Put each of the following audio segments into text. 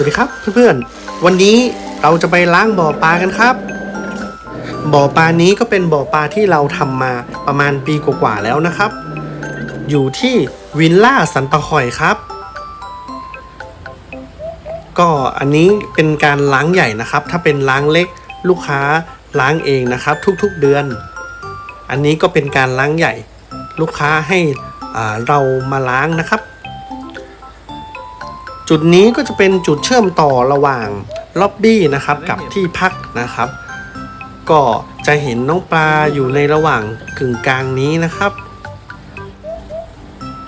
วัสดีครับเพื่อนๆ วันนี้เราจะไปล้างบ่อปลากันครับ บ่อปลานี้ก็เป็นบ่อปลาที่เราทำมาประมาณปีกว่าๆแล้วนะครับ อยู่ที่วินล่าสันปะคอยครับ ก็อันนี้เป็นการล้างใหญ่นะครับ ถ้าเป็นล้างเล็กลูกค้าล้างเองนะครับ ทุกๆเดือน อันนี้ก็เป็นการล้างใหญ่ ลูกค้าให้เรามาล้างนะครับ จุดนี้ก็จะเป็นจุดเชื่อมต่อระหว่างล็อบบี้นะครับกับที่พักนะครับ ก็จะเห็นน้องปลาอยู่ในระหว่างกึ่งกลางนี้นะครับ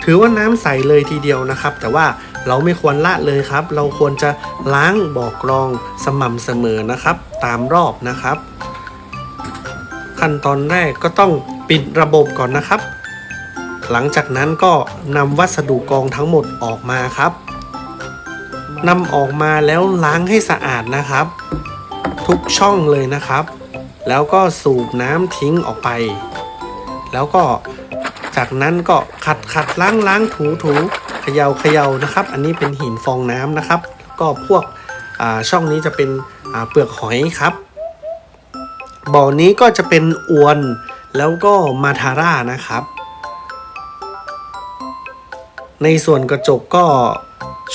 ถือว่าน้ำใสเลยทีเดียวนะครับ แต่ว่าเราไม่ควรละเลยครับ เราควรจะล้างบ่อกรองสม่ำเสมอนะครับ ตามรอบนะครับ ขั้นตอนแรกก็ต้องปิดระบบก่อนนะครับ หลังจากนั้นก็นำวัสดุกรองทั้งหมดออกมาครับ นำออกมาแล้วล้างให้สะอาดนะครับ ทุกช่องเลยนะครับ แล้วก็สูบน้ำทิ้งออกไป แล้วก็จากนั้นก็ขัดขัดล้างล้างถูถูเขยา่าเขย่านะครับ อันนี้เป็นหินฟองน้ำนะครับ ก็พวกอ่าช่องนี้จะเป็นเปลือกหอยครับ บ่อนี้ก็จะเป็นอวนแล้วก็มาทาร่านะครับ ในส่วนกระจกก็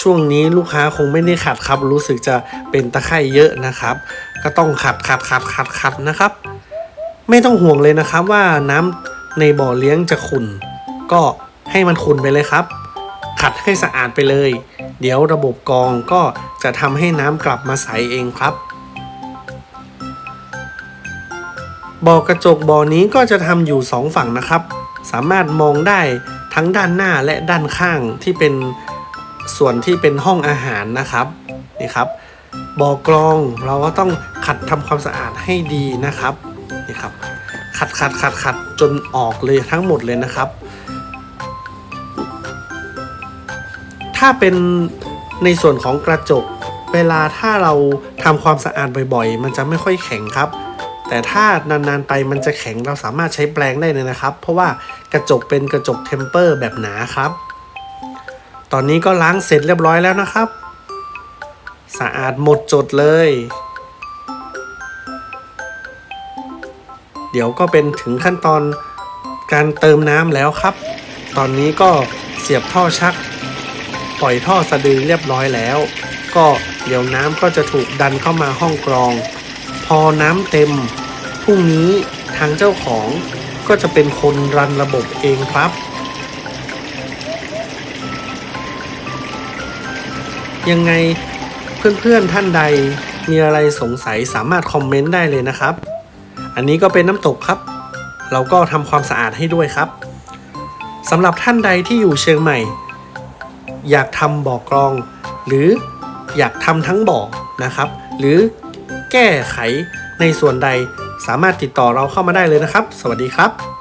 ช่วงนี้ลูกค้าคงไม่ได้ขัดครับ รู้สึกจะเป็นตะไคร่เยอะนะครับ ก็ต้องขัดขัดขัดขัดขัดนะครับ ไม่ต้องห่วงเลยนะครับว่าน้ำในบ่อเลี้ยงจะขุ่นก็ให้มันขุ่นไปเลยครับ ขัดให้สะอาดไปเลย เดี๋ยวระบบกองก็จะทำให้น้ำกลับมาใสเองครับบ่อกระจกบ่อนี้ก็จะทำอยู่สองฝั่งนะครับ สามารถมองได้ทั้งด้านหน้าและด้านข้างที่เป็น ส่วนที่เป็นห้องอาหารนะครับนี่ครับบ่อกรองเราก็ต้องขัดทำความสะอาดให้ดีนะครับนี่ครับขัดขัดขัดขัดจนออกเลยทั้งหมดเลยนะครับ ถ้าเป็นในส่วนของกระจกเวลาถ้าเราทำความสะอาดบ่อยๆ มันจะไม่ค่อยแข็งครับ แต่ถ้านานๆไปมันจะแข็งเราสามารถใช้แปรงได้เลยนะครับ เพราะว่ากระจกเป็นกระจกเทมเปอร์แบบหนาครับ ตอนนี้ก็ล้างเสร็จเรียบร้อยแล้วนะครับ สะอาดหมดจดเลย เดี๋ยวก็เป็นถึงขั้นตอนการเติมน้ำแล้วครับ ตอนนี้ก็เสียบท่อชัก ปล่อยท่อสะดือเรียบร้อยแล้ว ก็เดี๋ยวน้ำก็จะถูกดันเข้ามาห้องกรอง พอน้ำเต็มพรุ่งนี้ทางเจ้าของก็จะเป็นคนรันระบบเองครับ ยังไงเพื่อนๆท่านใดมีอะไรสงสัยสามารถคอมเมนต์ได้เลยนะครับ อันนี้ก็เป็นน้ำตกครับ เราก็ทำความสะอาดให้ด้วยครับสำหรับท่านใดที่อยู่เชียงใหม่ อยากทำบ่อกรอง หรืออยากทำทั้งบ่อนะครับ หรือแก้ไขในส่วนใดสามารถติดต่อเราเข้ามาได้เลยนะครับ สวัสดีครับ